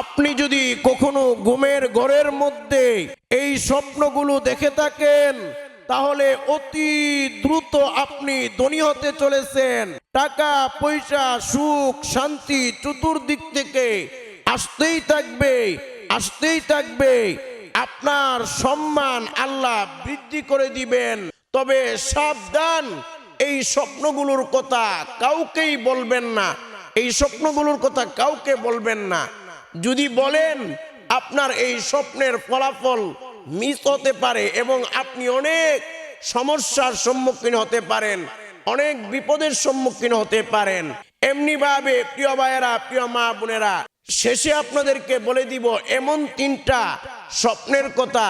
আপনি যদি কখনো ঘুমের ঘরের মধ্যে এই স্বপ্নগুলো দেখে থাকেন, তাহলে অতি দ্রুত আপনি ধনী হতে চলেছেন। টাকা, পয়সা, সুখ, শান্তি চতুর্দিক থেকে আসতেই থাকবে আসতেই থাকবে। আপনার সম্মান আল্লাহ বৃদ্ধি করে দিবেন। তবে সাবধান, এই স্বপ্নগুলোর কথা কাউকেই বলবেন না। এই স্বপ্নগুলোর কথা কাউকে বলবেন না। যদি বলেন আপনার এই স্বপ্নের ফলাফল মিস হতে পারে এবং আপনি অনেক সমস্যার সম্মুখীন হতে পারেন, অনেক বিপদের সম্মুখীন হতে পারেন। এমনি ভাবে প্রিয় ভাইয়েরা, প্রিয় মা বোনেরা, শেষে আপনাদেরকে বলে দিব, এমন তিনটা স্বপ্নের কথা,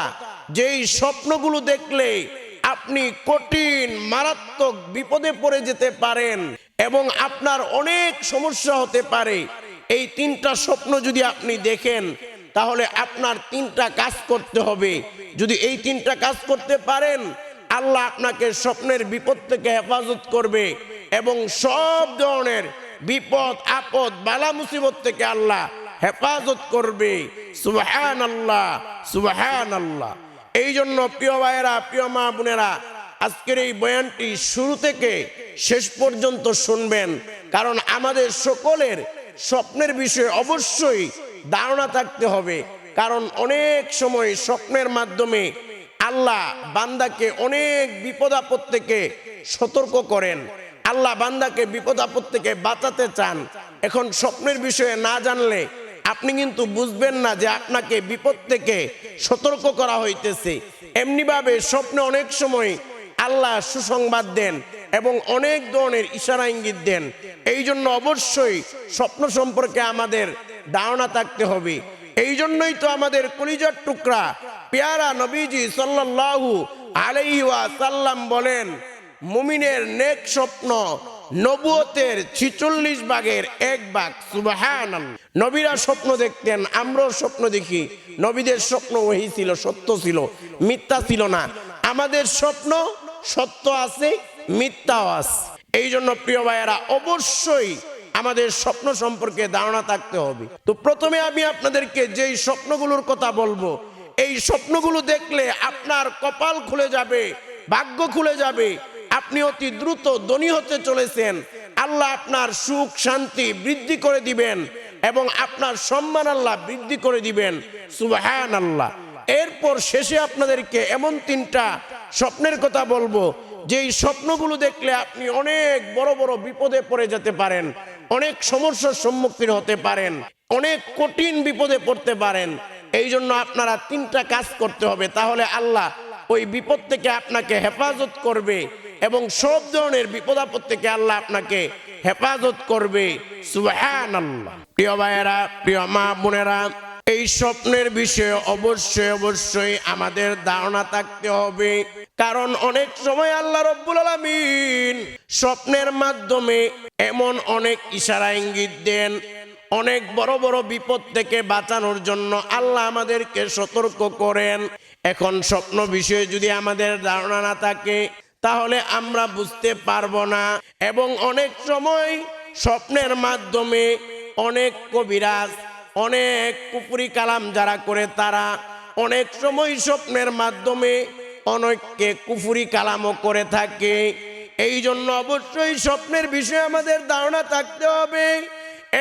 যেই স্বপ্নগুলো দেখলে আপনি কঠিন, মারাত্মক বিপদে পড়ে যেতে পারেন এবং আপনার অনেক সমস্যা হতে পারে। এই তিনটা স্বপ্ন যদি আপনি দেখেন, তাহলে আপনার তিনটা কাজ করতে হবে। যদি এই তিনটা কাজ করতে পারেন, আল্লাহ আপনাকে স্বপ্নের বিপদ থেকে হেফাজত করবে এবং সব ধরনের বিপদ, আপদ, বালা মুসিবত থেকে আল্লাহ হেফাজত করবে। সুবহান আল্লাহ সুবহান আল্লাহ এই জন্য প্রিয় ভাইয়েরা, প্রিয় মা বোনেরা, আজকের এই বয়ানটি শুরু থেকে শেষ পর্যন্ত শুনবেন, কারণ আমাদের সকলের স্বপ্নের বিষয়ে অবশ্যই ধারণা থাকতে হবে। কারণ অনেক সময় স্বপ্নের মাধ্যমে আল্লাহ বান্দাকে অনেক বিপদ আপদ থেকে সতর্ক করেন। আল্লাহ বান্দাকে বিপদ আপদ থেকে বাঁচাতে চান। এখন স্বপ্নের বিষয়ে না জানলে আপনি কিন্তু বুঝবেন না যে আপনাকে বিপদ থেকে সতর্ক করা হইতেছে। এমনিভাবে স্বপ্নে অনেক সময় আল্লাহ সুসংবাদ দেন এবং অনেক ধরনের ইশারা ইঙ্গিত দেন। এই জন্য অবশ্যই স্বপ্ন সম্পর্কে আমাদের ধারণা থাকতে হবে। এই জন্যই তো আমাদের কলিজার টুকরা পেয়ারা নবীজি সাল্লাল্লাহু আলাইহি সাল্লাম বলেন, মুমিনের নেক স্বপ্ন নবুয়তের ছিচল্লিশ ভাগের এক ভাগ সুবাহান নবীরা স্বপ্ন দেখতেন, আমরাও স্বপ্ন দেখি। নবীদের স্বপ্ন ওহি ছিল, সত্য ছিল, মিথ্যা ছিল না। আমাদের স্বপ্ন সত্য আছে, মিথ্যাও আছে। এই জন্য প্রিয় ভাইয়েরা, অবশ্যই আমাদের স্বপ্ন সম্পর্কে ধারণা থাকতে হবে। তো প্রথমে আমি আপনাদেরকে যেই স্বপ্নগুলোর কথা বলব, এই স্বপ্নগুলো দেখলে আপনার কপাল খুলে যাবে, ভাগ্য খুলে যাবে। আপনি অতি দ্রুত ধনী হতে চলেছেন। আল্লাহ আপনার সুখ, শান্তি বৃদ্ধি করে দিবেন এবং আপনার সম্মান আল্লাহ বৃদ্ধি করে দিবেন। সুবাহান আল্লাহ এরপর শেষে আপনাদেরকে এমন তিনটা স্বপ্নের কথা বলব। যেই স্বপ্নগুলো দেখলে আপনি অনেক বড় বড় বিপদে পড়ে যেতে পারেন, অনেক সমস্যার সম্মুখীন হতে পারেন, অনেক কঠিন বিপদে পড়তে পারেন। এই জন্য আপনারা তিনটা কাজ করতে হবে, তাহলে আল্লাহ ওই বিপদ থেকে আপনাকে হেফাজত করবে এবং সব ধরনের বিপদ আপদ থেকে আল্লাহ আপনাকে হেফাজত করবে। প্রিয় ভাইয়েরা, প্রিয় মা বোনেরা, এই স্বপ্নের বিষয়ে অবশ্যই অবশ্যই আমাদের ধারণা থাকতে হবে। কারণ অনেক সময় আল্লাহ রব্বুল আলামিন স্বপ্নের মাধ্যমে এমন অনেক ইশারা ইঙ্গিত দেন, অনেক বড় বড় বিপদ থেকে বাঁচানোর জন্য আল্লাহ আমাদেরকে সতর্ক করেন। এখন স্বপ্ন বিষয়ে যদি আমাদের ধারণা না থাকে, তাহলে আমরা বুঝতে পারব না। এবং অনেক সময় স্বপ্নের মাধ্যমে অনেক কবিরাজ, অনেক কুপুরি কালাম যারা করে, তারা অনেক সময় স্বপ্নের মাধ্যমে অনেককে কুফুরি কালামও করে থাকে। এই জন্য অবশ্যই স্বপ্নের বিষয়ে আমাদের ধারণা থাকতে হবে।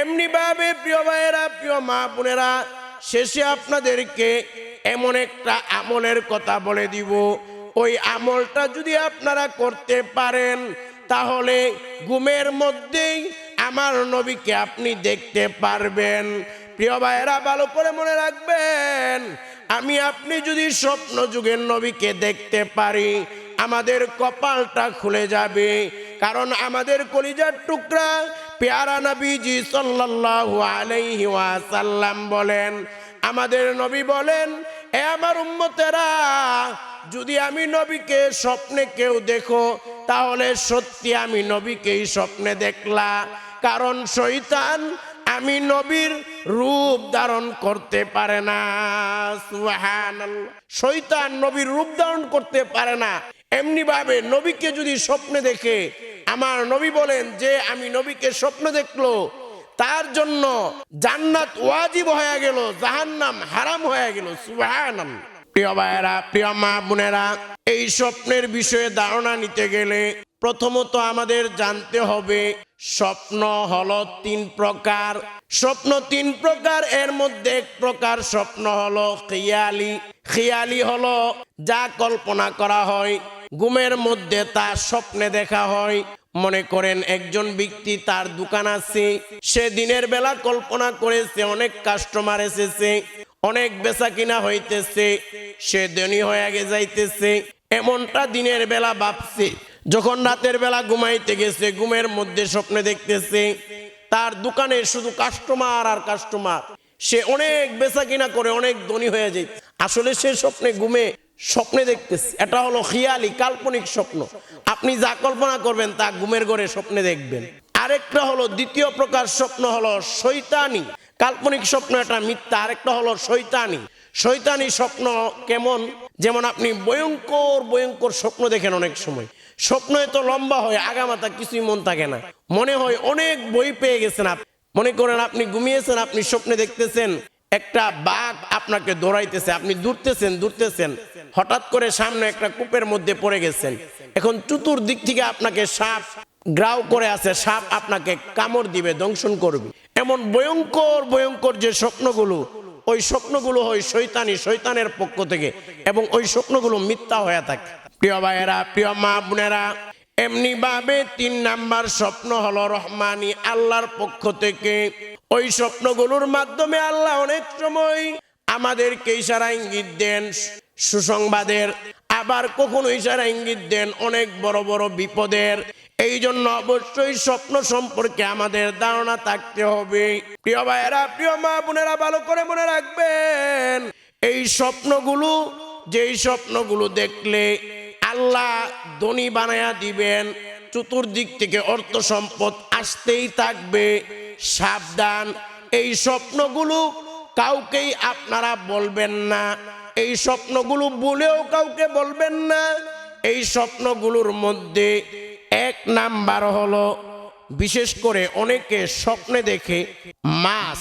এমনিভাবে প্রিয় ভাইয়েরা, প্রিয় মা বোনেরা, শেষে আপনাদেরকে এমন একটা আমলের কথা বলে দিব। ওই আমলটা যদি আপনারা করতে পারেন, তাহলে ঘুমের মধ্যেই আমার নবীকে আপনি দেখতে পারবেন। প্রিয় ভাইয়েরা, ভালো করে মনে রাখবেন আমি আপনি যদি স্বপ্ন যুগের নবীকে দেখতে পারি, আমাদের কপালটা খুলে যাবে। কারণ আমাদের কলিজার টুকরা পেয়ারা নবীজি সাল্লাল্লাহু আলাইহি ওয়াসাল্লাম বলেন। আমাদের নবী বলেন, এ আমার উম্মতেরা, যদি আমি নবীকে স্বপ্নে কেউ দেখো, তাহলে সত্যি আমি নবীকেই স্বপ্নে দেখলা। কারণ শৈতান আমি নবীর রূপ ধারণ করতে পারে না। শয়তান নবীর রূপ ধারণ করতে পারে না এমনি ভাবে নবীকে যদি স্বপ্নে দেখে, আমার নবী বলেন যে, আমি নবীকে স্বপ্ন দেখল, তার জন্য জান্নাত ওয়াজিব হয়ে গেল, জাহান্নাম হারাম হয়ে গেল, সুবহানাল্লাহ প্রিয় ভাইয়েরা, প্রিয় মা বোনেরা, এই স্বপ্নের বিষয়ে ধারণা নিতে গেলে প্রথমত আমাদের জানতে হবে স্বপ্ন হলো তিন প্রকার। স্বপ্ন তিন প্রকার, এর মধ্যে এক প্রকার স্বপ্ন হলো খিয়ালি। খিয়ালি হলো যা কল্পনা করা হয়, ঘুমের মধ্যে তা স্বপ্নে দেখা হয়। মনে করেন একজন ব্যক্তি তার দোকান আছে, সে দিনের বেলা কল্পনা করেছে, অনেক কাস্টমার এসেছে, অনেক বেচা কিনা হইতেছে, সে ধনী হয়ে গে যাইতেছে, এমনটা দিনের বেলা ভাবছে। যখন রাতের বেলা ঘুমাইতে গেছে, ঘুমের মধ্যে স্বপ্নে দেখতেছে, তার দোকানে শুধু কাস্টমার আর কাস্টমার সে অনেক বেচা কিনা করে, অনেক ধনী হয়ে যায়। আসলে সে স্বপ্নে ঘুমে স্বপ্নে দেখতেছে। এটা হলো খিয়ালি, কাল্পনিক স্বপ্ন। আপনি যা কল্পনা করবেন, তা ঘুমের ঘরে স্বপ্নে দেখবেন। আরেকটা হলো, দ্বিতীয় প্রকার স্বপ্ন হলো শৈতানি কাল্পনিক স্বপ্ন এটা মিথ্যা, আরেকটা হলো শৈতানি শৈতানি স্বপ্ন কেমন? যেমন আপনি ভয়ঙ্কর ভয়ঙ্কর স্বপ্ন দেখেন অনেক সময়। স্বপ্ন এত লম্বা হয় আগামাতা কিছুই মন থাকে না। মনে হয় অনেক বই পেয়ে গেছেন আপনি মনে করেন আপনি ঘুমিয়েছেন, আপনি স্বপ্নে দেখতেছেন, একটা বাঘ আপনাকে দৌড়াইতেছে, আপনি দূরতেছেন দূরতেছেন হঠাৎ করে সামনে একটা কূপের মধ্যে পড়ে গেছেন। এখন চতুর্দিক থেকে আপনাকে সাপ গ্রাও করে আছে, সাপ আপনাকে কামড় দিবে, দংশন করবে। এমন ভয়ঙ্কর ভয়ঙ্কর যে স্বপ্নগুলো ওই স্বপ্নগুলো হয় শৈতানি শৈতানের পক্ষ থেকে এবং ওই স্বপ্নগুলো মিথ্যা হয়ে থাকে। প্রিয় ভাইয়েরা, প্রিয় মা বোনেরা এমনি ভাবে তিন নাম্বার স্বপ্ন হলো রহমানি আল্লাহর পক্ষ থেকে। ওই স্বপ্নগুলোর মাধ্যমে আল্লাহ অনেক সময় আমাদেরকে ইশারা ইঙ্গিত দেন সুসংবাদের, আবার কখনো ইশারা ইঙ্গিত দেন অনেক বড় বড় বিপদের। এই জন্য অবশ্যই স্বপ্ন সম্পর্কে আমাদের ধারণা থাকতে হবে। প্রিয় ভাইয়েরা, প্রিয় মা বোনেরা, ভালো করে মনে রাখবেন, এই স্বপ্নগুলো, যেই স্বপ্নগুলো দেখলে আল্লাহ ধনী বানায়া দিবেন, চতুর্দিক থেকে অর্থ সম্পদ আসতেই থাকবে। সাবধান, এই স্বপ্নগুলো কাউকেই আপনারা বলবেন না। এই স্বপ্নগুলো বলেও কাউকে বলবেন না। এই স্বপ্নগুলোর মধ্যে নাম্বার হলো, বিশেষ করে অনেকে স্বপ্নে দেখে মাছ।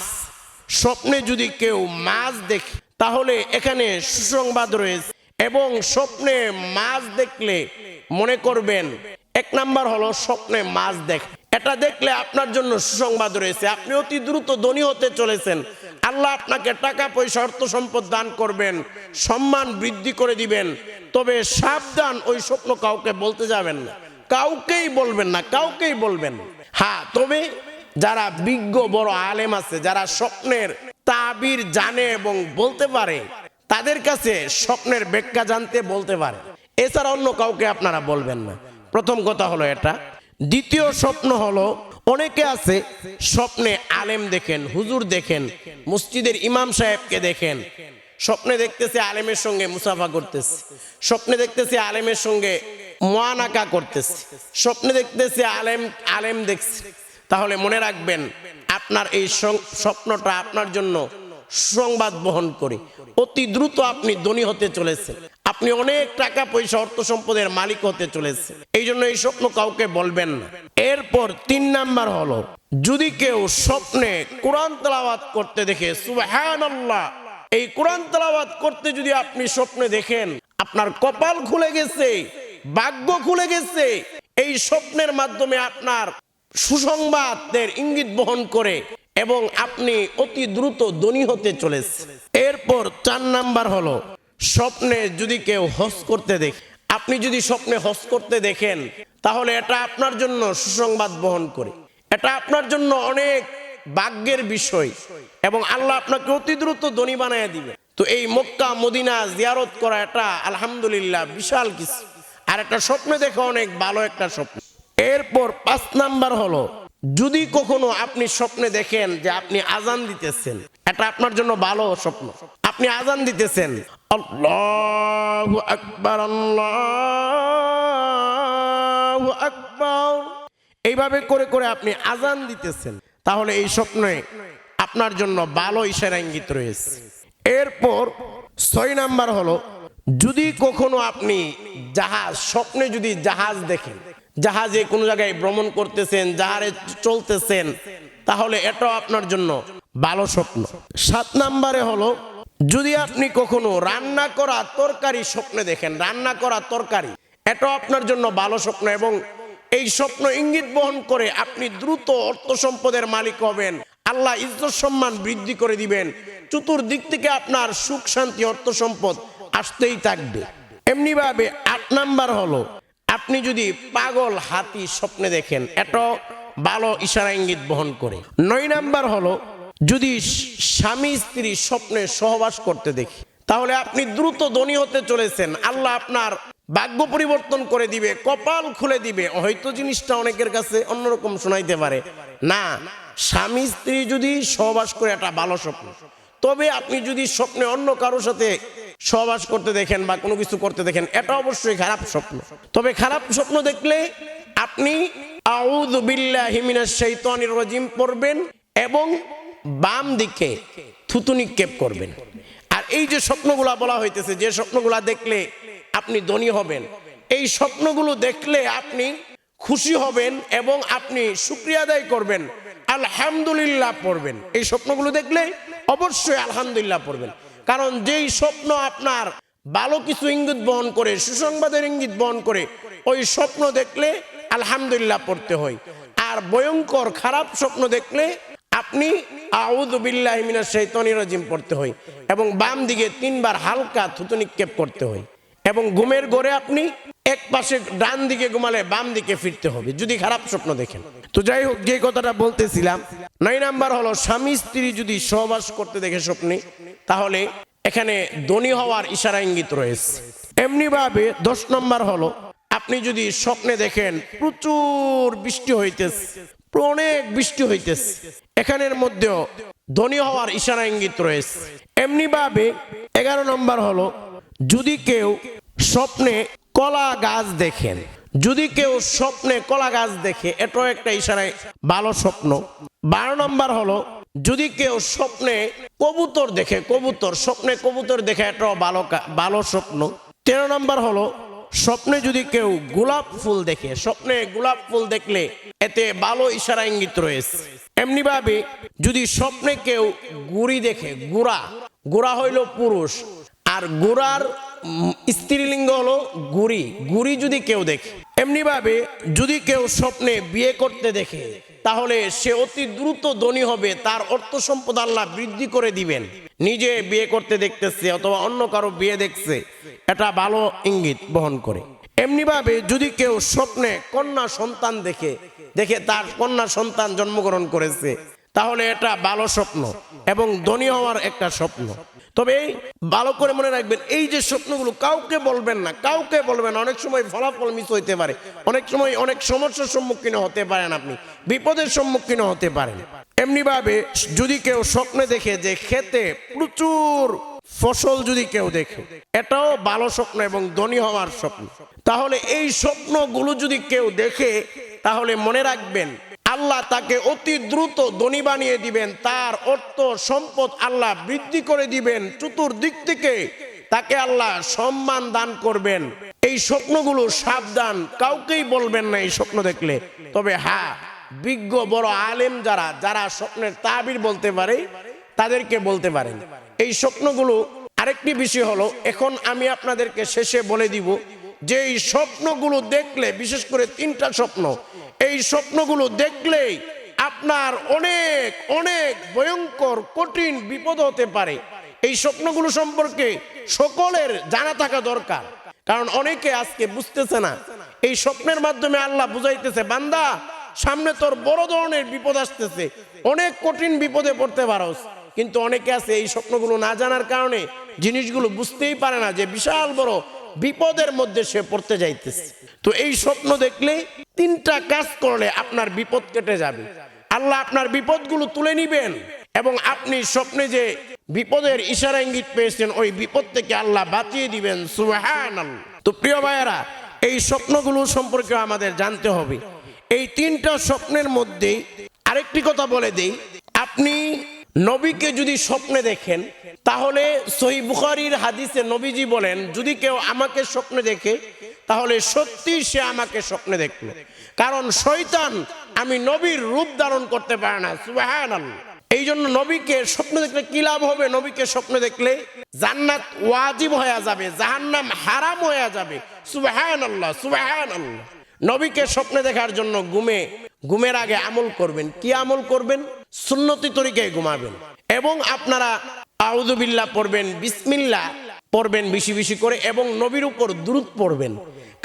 স্বপ্নে যদি কেউ মাছ দেখে, তাহলে এখানে সুসংবাদ রয়েছে। এবং স্বপ্নে মাছ দেখলে মনে করবেন, এক নাম্বার হলো স্বপ্নে মাছ দেখ। এটা দেখলে আপনার জন্য সুসংবাদ রয়েছে। আপনি অতি দ্রুত ধনী হতে চলেছেন। আল্লাহ আপনাকে টাকা, পয়সা, অর্থ সম্পদ দান করবেন, সম্মান বৃদ্ধি করে দিবেন। তবে সাবধান, ওই স্বপ্ন কাউকে বলতে যাবেন না। কাউকেই বলবেন না, কাউকেই বলবেন। হ্যাঁ তবে যারা বিজ্ঞ, বড় আলেম আছে, যারা স্বপ্নের তাবির জানে এবং বলতে পারে, তাদের কাছে স্বপ্নের ব্যাখ্যা জানতে বলতে পারে। এছাড়া অন্য কাউকে আপনারা বলবেন না। প্রথম কথা হলো এটা। দ্বিতীয় স্বপ্ন হলো, অনেকে আছে, স্বপ্নে আলেম দেখেন, হুজুর দেখেন, মসজিদের ইমাম সাহেবকে দেখেন স্বপ্নে দেখতেছে আলেমের সঙ্গে মুসাফা করতেছে। স্বপ্নে দেখতেছে আলেমের সঙ্গে মোয়ানাকা করতেছে। স্বপ্নে দেখতেছে আলেম আলেম দেখছে। তাহলে মনে রাখবেন, আপনার এই স্বপ্নটা আপনার জন্য সংবাদ বহন করে। অতি দ্রুত আপনি ধনী হতে চলেছেন। আপনি অনেক টাকা পয়সা, অর্থ সম্পদের মালিক হতে চলেছে এই জন্য এই স্বপ্ন কাউকে বলবেন না। এরপর তিন নাম্বার হলো, যদি কেউ স্বপ্নে কোরআন তেলাওয়াত করতে দেখে, সুবহানাল্লাহ এই কোরআন তেলাওয়াত করতে যদি আপনি স্বপ্নে দেখেন, আপনার কপাল খুলে গেছে, ভাগ্য খুলে গেছে, এই স্বপ্নের মাধ্যমে আপনার সুসংবাদের ইঙ্গিত বহন করে এবং আপনি অতি দ্রুত ধনী হতে চলেছে এরপর চার নাম্বার হলো, স্বপ্নে যদি কেউ হজ করতে দেখে, আপনি যদি স্বপ্নে হস করতে দেখেন, তাহলে এটা আপনার জন্য সুসংবাদ বহন করে। এটা আপনার জন্য অনেক ভাগ্যের বিষয় এবং আল্লাহ আপনাকে অতি দ্রুত ধনী বানায় দিবে। তো এই মক্কা, মদিনা জিয়ারত করা এটা আলহামদুলিল্লাহ বিশাল কিছু। আর একটা স্বপ্নে দেখা অনেক ভালো একটা স্বপ্ন। এরপর পাঁচ নাম্বার হলো, যদি কখনো আপনি স্বপ্নে দেখেন যে আপনি আজান দিতেছেন, এটা আপনার জন্য ভালো স্বপ্ন। আপনি আজান দিতেছেন এইভাবে করে করে আপনি আজান দিতেছেন। তাহলে এই স্বপ্নে আপনার জন্য ভালো ইশারা ইঙ্গিত রয়েছে। এরপর ছয় নাম্বার হলো, যদি কখনো আপনি জাহাজ, স্বপ্নে যদি জাহাজ দেখেন, জাহাজে কোনো জায়গায় ভ্রমণ করতেছেন, জাহাজে চলতেছেন, তাহলে এটাও আপনার জন্য ভালো স্বপ্ন। সাত নাম্বারে হলো, যদি আপনি কখনো রান্না করা তরকারি স্বপ্নে দেখেন, রান্না করা তরকারি, এটাও আপনার জন্য ভালো স্বপ্ন এবং এই স্বপ্ন ইঙ্গিত বহন করে আপনি দ্রুত অর্থ সম্পদের মালিক হবেন। আল্লাহ ইজ্জত সম্মান বৃদ্ধি করে দিবেন। চতুর্দিক থেকে আপনার সুখ, শান্তি, অর্থ সম্পদ আসতেই থাকবে। এমনিভাবে আট নাম্বার হলো, আপনি যদি পাগল হাতি স্বপ্নে দেখেন, এটাও ভালো ইশারা ইঙ্গিত বহন করে। নয় নাম্বার হলো, যদি স্বামী স্ত্রী স্বপ্নে সহবাস করতে দেখি, তাহলে আপনি দ্রুত ধনী হতে চলেছেন। আল্লাহ আপনার ভাগ্য পরিবর্তন করে দিবে, কপাল খুলে দিবে। হয়তো জিনিসটা অনেকের কাছে অন্যরকম শোনাইতে পারে। না, স্বামী স্ত্রী যদি সহবাস করে একটা ভালো স্বপ্ন। তবে আপনি যদি স্বপ্নে অন্য কারোর সাথে সহবাস করতে দেখেন বা কোনো কিছু করতে দেখেন, এটা অবশ্যই খারাপ স্বপ্ন। তবে খারাপ স্বপ্ন দেখলে আপনি আউযু বিল্লাহি মিনাশ শাইতানির রাজিম পড়বেন এবং বাম দিকে থুতু নিক্ষেপ করবেন। আর এই যে স্বপ্নগুলা বলা হইতেছে, যে স্বপ্নগুলা দেখলে আপনি ধনী হবেন। এই স্বপ্নগুলো দেখলে আপনি খুশি হবেন এবং আপনি শুক্রিয়া আদায় করবেন। আলহামদুলিল্লাহ পড়বেন। এই স্বপ্নগুলো দেখলে অবশ্যই আলহামদুলিল্লাহ পড়বেন। কারণ যেই স্বপ্ন আপনার ভালো কিছু ইঙ্গিত বহন করে, সুসংবাদের ইঙ্গিত বহন করে, ওই স্বপ্ন দেখলে আলহামদুলিল্লাহ পড়তে হয়। আর ভয়ঙ্কর খারাপ স্বপ্ন দেখলে আপনি আউযু বিল্লাহি মিনাশ শাইতানির রাজিম পড়তে হয় এবং বাম দিকে তিনবার হালকা থুতু নিক্ষেপ করতে হয়। এবং ঘুমের ঘরে আপনি এক পাশে ডান দিকে ঘুমালে বাম দিকে ফিরতে হবে, যদি খারাপ স্বপ্ন দেখেন। তো যাই হোক, যে কথাটা বলতেছিলাম, নয় নাম্বার হলো, স্বামী স্ত্রী যদি সহবাস করতে দেখে স্বপ্নে, তাহলে এখানে ধনী হওয়ার ইশারা ইঙ্গিত রয়েছে। এমনি ভাবে দশ নম্বর হলো, আপনি যদি স্বপ্নে দেখেন, প্রচুর বৃষ্টি হইতেছে, অনেক বৃষ্টি হইতেছে, এখানের মধ্যেও ধনী হওয়ার ইশারা ইঙ্গিত রয়েছে। এমনি ভাবে এগারো নম্বর হলো যদি কেউ স্বপ্নে কলা গাছ দেখেন, যদি কেউ স্বপ্নে কলা গাছ দেখে, এটাও একটা ইশারায় ভালো স্বপ্ন। বারো নম্বর হলো, যদি কেউ স্বপ্নে কবুতর দেখে, কবুতর, স্বপ্নে কবুতর দেখে, এটাও ভালো ভালো স্বপ্ন। তেরো নম্বর হলো, স্বপ্নে যদি কেউ গোলাপ ফুল দেখে, স্বপ্নে গোলাপ ফুল দেখলে এতে ভালো ইশারা ইঙ্গিত রয়েছে। এমনি ভাবে যদি স্বপ্নে কেউ গুড়ি দেখে, গুড়া গুড়া হইল পুরুষ আর গুড়ার স্ত্রীলিঙ্গ হলো গুড়ি। গুড়ি যদি কেউ দেখে এমনি ভাবে যদি কেউ স্বপ্নে বিয়ে করতে দেখে, তাহলে সে অতি দ্রুত ধনী হবে, তার অর্থ সম্পদ আল্লাহ বৃদ্ধি করে দিবেন। নিজে বিয়ে করতে দেখতেছে অথবা অন্য কারও বিয়ে দেখছে, এটা ভালো ইঙ্গিত বহন করে। এমনি ভাবে যদি কেউ স্বপ্নে কন্যা সন্তান দেখে দেখে তার কন্যা সন্তান জন্মগ্রহণ করেছে, তাহলে এটা ভালো স্বপ্ন এবং ধনী হওয়ার একটা স্বপ্ন। তবে ভালো করে মনে রাখবেন, এই যে স্বপ্নগুলো কাউকে বলবেন না, কাউকে বলবেন অনেক সময় ফলাফল মিস হইতে পারে। অনেক সময় অনেক সমস্যার সম্মুখীন হতে পারেন আপনি, বিপদের সম্মুখীন হতে পারেন। এমনিভাবে যদি কেউ স্বপ্নে দেখে যে খেতে প্রচুর ফসল যদি কেউ দেখে, এটাও ভালো স্বপ্ন এবং ধনী হওয়ার স্বপ্ন। তাহলে এই স্বপ্নগুলো যদি কেউ দেখে, তাহলে মনে রাখবেন আল্লাহ তাকে অতি দ্রুত ধনী বানিয়ে দিবেন। তার অর্থ সম্পদ আল্লাহ বৃদ্ধি করে দিবেন। চতুর্দিক থেকে তাকে আল্লাহ সম্মান দান করবেন। এই স্বপ্নগুলো সাবধান, কাউকেই বলবেন না এই স্বপ্ন দেখলে। তবে হ্যাঁ বিজ্ঞ, বড় আলেম যারা যারা স্বপ্নের তাবির বলতে পারে, তাদেরকে বলতে পারেন। এই স্বপ্নগুলো আরেকটি বিষয় হলো, এখন আমি আপনাদেরকে শেষে বলে দিব যে এই স্বপ্নগুলো দেখলে, বিশেষ করে তিনটা স্বপ্ন এই স্বপ্নগুলো দেখলেই আপনার অনেক অনেক ভয়ঙ্কর, কঠিন বিপদ হতে পারে। এই স্বপ্নগুলো সম্পর্কে সকলের জানা থাকা দরকার। কারণ অনেকে আজকে বুঝতেছে না, এই স্বপ্নের মাধ্যমে আল্লাহ বুঝাইতেছে, বান্দা, সামনে তোর বড় ধরনের বিপদ আসতেছে। অনেক কঠিন বিপদে পড়তে পারোস। কিন্তু অনেকে আছে এই স্বপ্নগুলো না জানার কারণে জিনিসগুলো বুঝতেই পারে না যে বিশাল বড় বিপদের মধ্যে সে পড়তে যাইতেছে। তো এই স্বপ্ন দেখলে তিনটা কাজ করলে আপনার বিপদ কেটে যাবে। আল্লাহ আপনার বিপদগুলো তুলে নিবেন এবং আপনি স্বপ্নে যে বিপদের ইশারা ইঙ্গিত পেয়েছেন, ওই বিপদ থেকে আল্লাহ বাঁচিয়ে দিবেন। সুহান তো প্রিয় ভাইয়েরা, এই স্বপ্নগুলো সম্পর্কে আমাদের জানতে হবে। এই তিনটা স্বপ্নের মধ্যেই আরেকটি কথা বলে দেই। আপনি নবীকে যদি স্বপ্নে দেখেন, তাহলে সহি বুখারির হাদিসে নবীজি বলেন, যদি কেউ আমাকে স্বপ্নে দেখে, তাহলে সত্যি সে আমাকে স্বপ্নে দেখল। কারণ শৈতান আমি নবীর রূপ ধারণ করতে পারে না এই জন্য নবীকে স্বপ্ন দেখলে কি লাভ হবে? নবীকে স্বপ্ন দেখলে জান্নাত ওয়াজিব হয়ে যাবে, জাহান্নাম হারাম হয়ে যাবে। সুবহানাল্লাহ সুবহানাল্লাহ। নবীকে স্বপ্নে দেখার জন্য ঘুমে, ঘুমের আগে আমল করবেন। কি আমল করবেন? সুন্নতি তরিকায় ঘুমাবেন। এবং আপনারা আউযুবিল্লাহ পড়বেন, বিসমিল্লাহ পড়বেন বেশি বেশি করে এবং নবীর উপর দ্রুত পড়বেন।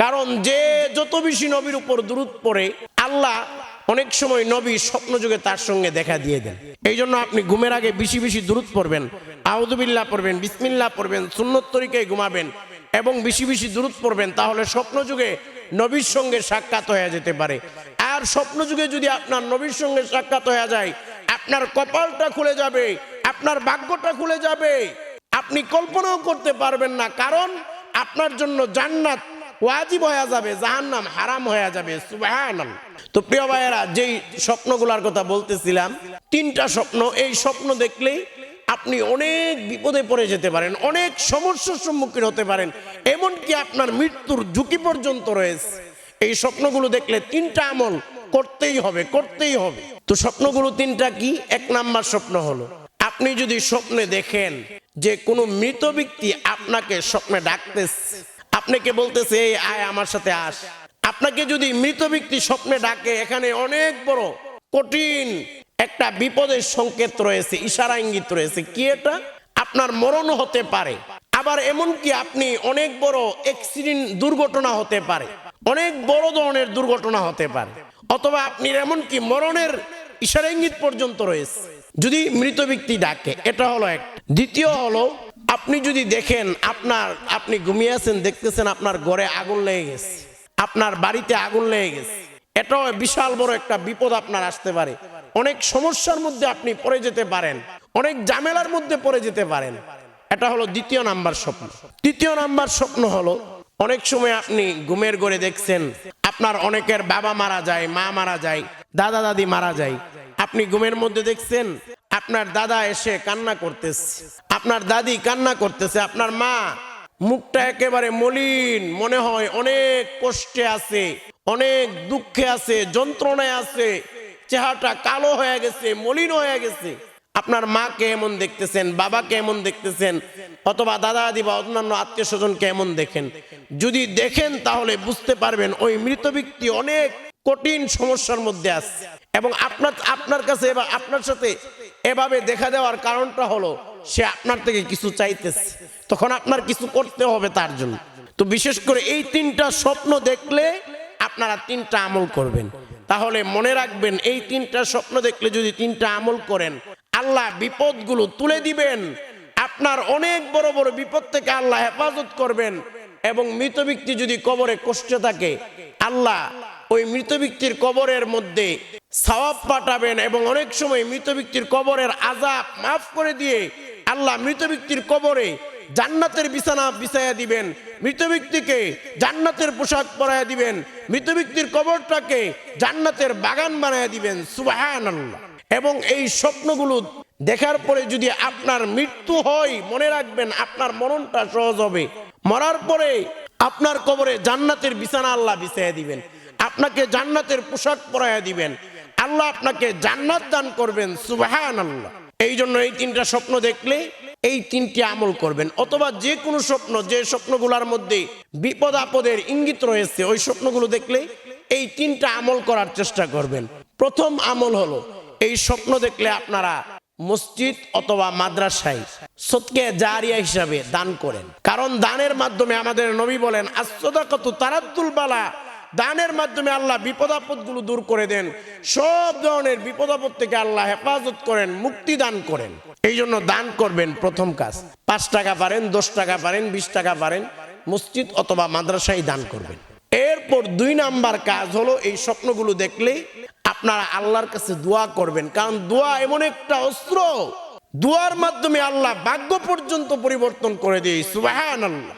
কারণ যে যত বেশি নবীর উপর দ্রুত পড়ে, আল্লাহ অনেক সময় নবী স্বপ্ন যুগে তার সঙ্গে দেখা দিয়ে দেন। এই জন্য আপনি ঘুমের আগে বেশি বেশি দূরত পড়বেন আউদুবিল্লাহ পড়বেন, বিসমিল্লাহ পড়বেন, সুন্নত তরিকায় ঘুমাবেন এবং বেশি বেশি দূরত পড়বেন, তাহলে স্বপ্ন যুগে নবীর সঙ্গে সাক্ষাৎ হয়ে যেতে পারে। আর স্বপ্ন যুগে যদি আপনার নবীর সঙ্গে সাক্ষাৎ হয়ে যায় আপনার কপালটা খুলে যাবে, আপনার ভাগ্যটা খুলে যাবে। আপনি কল্পনাও করতে পারবেন না, কারণ আপনার জন্য জান্নাত ওয়াজিব হয়ে যাবে, জাহান্নাম হারাম হয়ে যাবে তো প্রিয় ভাইয়েরা, যেই স্বপ্নগুলার কথা বলতেছিলাম, তিনটা স্বপ্ন, এই স্বপ্ন দেখলেই আপনি অনেক বিপদে পড়ে যেতে পারেন, অনেক সমস্যার সম্মুখীন হতে পারেন, এমনকি আপনার মৃত্যুর ঝুঁকি পর্যন্ত রয়েছে। এই স্বপ্নগুলো দেখলে তিনটা আমল করতেই হবে করতেই হবে। তো স্বপ্নগুলো তিনটা কি? এক নাম্বার স্বপ্ন হলো, আপনি যদি স্বপ্নে দেখেন যে কোনো মৃত ব্যক্তি আপনাকে স্বপ্নে ডাকতেছে আপনাকে বলতেছে, এই, আয়, আমার সাথে আস। আপনাকে যদি মৃত ব্যক্তি স্বপ্নে ডাকে, এখানে অনেক বড় কঠিন একটা বিপদের সংকেত রয়েছে, ইশারা ইঙ্গিত রয়েছে। কি এটা? আপনার মরণ হতে পারে। আবার এমনকি আপনি অনেক বড় অ্যাক্সিডেন্ট দুর্ঘটনা হতে পারে। অনেক বড় ধরনের দুর্ঘটনা হতে পারে। অথবা আপনি এমনকি মরণের ইশারা ইঙ্গিত পর্যন্ত রয়েছে। যদি মৃত ব্যক্তি ডাকে, এটা হলো এক। দ্বিতীয় হলো, আপনি যদি দেখেন আপনার, আপনি ঘুমিয়ে আছেন, দেখতেছেন আপনার ঘরে আগুন লেগে গেছে, আপনার বাড়িতে আগুন লেগে গেছে, এটাও বিশাল বড় একটা বিপদ আপনার আসতে পারে। অনেক সমস্যার মধ্যে আপনি পড়ে যেতে পারেন, অনেক ঝামেলার মধ্যে পড়ে যেতে পারেন। এটা হলো দ্বিতীয় নাম্বার স্বপ্ন। তৃতীয় নাম্বার স্বপ্ন হলো, অনেক সময় আপনি ঘুমের ঘরে দেখছেন আপনার অনেকের বাবা মারা যায়, মা মারা যায়, দাদা দাদি মারা যায়। আপনি ঘুমের মধ্যে দেখছেন, আপনার দাদা এসে কান্না করতেছে। আপনার দাদি কান্না করতেছে, আপনার মা মুখটা একেবারে মলিন, মনে হয় অনেক কষ্টে আছে, অনেক দুঃখে আছে, যন্ত্রণায় আছে, চেহারাটা কালো হয়ে গেছে, মলিন হয়ে গেছে। আপনার মাকে এমন দেখতেছেন? বাবাকে এমন দেখতেছেন? অথবা দাদা দাদি বা অন্যান্য আত্মীয় স্বজনকে এমন দেখেন? যদি দেখেন, তাহলে বুঝতে পারবেন ওই মৃত ব্যক্তি অনেক কঠিন সমস্যার মধ্যে আছে। এবং আপনার আপনার কাছে এবার, আপনার সাথে এভাবে দেখা দেওয়ার কারণটা হলো, সে আপনার থেকে কিছু চাইতেছে। তখন আপনার কিছু করতে হবে তার জন্য। তো বিশেষ করে এই তিনটা স্বপ্ন দেখলে আপনারা তিনটা আমল করবেন। তাহলে মনে রাখবেন, এই তিনটা স্বপ্ন দেখলে যদি তিনটা আমল করেন আল্লাহ বিপদগুলো তুলে দিবেন। আপনার অনেক বড় বড় বিপদ থেকে আল্লাহ হেফাজত করবেন এবং মৃত ব্যক্তি যদি কবরে কষ্ট থাকে, আল্লাহ ওই মৃত ব্যক্তির কবরের মধ্যে সওয়াব পাঠাবেন এবং অনেক সময় মৃত ব্যক্তির কবরের আজাব মাফ করে দিয়ে আল্লাহ মৃত ব্যক্তির কবরে জান্নাতের বিছানা বিছাইয়া দিবেন, মৃত ব্যক্তিকে জান্নাতের পোশাক পরাইয়া দিবেন, মৃত ব্যক্তির কবরটাকে জান্নাতের বাগান বানাইয়া দিবেন, সুবহানাল্লাহ। এবং এই স্বপ্নগুলো দেখার পরে যদি আপনার মৃত্যু হয়, মনে রাখবেন আপনার মরণটা সহজ হবে। মরার পরে আপনার কবরে জান্নাতের বিছানা আল্লাহ বিছাইয়া দিবেন। আপনাকে জান্নাতের পোশাক পরাইয়া দিবেন। আল্লাহ আপনাকে জান্নাত দান করবেন সুবাহান আল্লাহ এই জন্য এই তিনটা স্বপ্ন দেখলে এই তিনটি আমল করবেন। অথবা যে কোনো স্বপ্ন, যে স্বপ্নগুলোর মধ্যে বিপদ আপদের ইঙ্গিত রয়েছে, ওই স্বপ্নগুলো দেখলে এই তিনটা আমল করার চেষ্টা করবেন। প্রথম আমল হলো এই স্বপ্ন দেখলে আপনারা মসজিদ অথবা মাদ্রাসায় সৎকে জারিয়া হিসাবে দান করেন। কারণ দানের মাধ্যমে আমাদের নবী বলেন আশ্বদাকত তারাদ্দুল বালা। দানের মাধ্যমে আল্লাহ বিপদ আপদগুলো দূর করে দেন। সব ধরনের বিপদ আপদ থেকে আল্লাহ হেফাজত করেন, মুক্তি দান করেন। এই জন্য দান করবেন প্রথম কাজ। পাঁচ টাকা পারেন, দশ টাকা পারেন, বিশ টাকা পারেন, মসজিদ অথবা মাদ্রাসায় দান করবেন। এরপর দুই নাম্বার কাজ হলো এই স্বপ্নগুলো দেখলে আপনারা আল্লাহর কাছে দোয়া করবেন, কারণ দোয়া এমন একটা অস্ত্র। দোয়ার মাধ্যমে আল্লাহ ভাগ্য পর্যন্ত পরিবর্তন করে দিয়ে সুবাহ আল্লাহ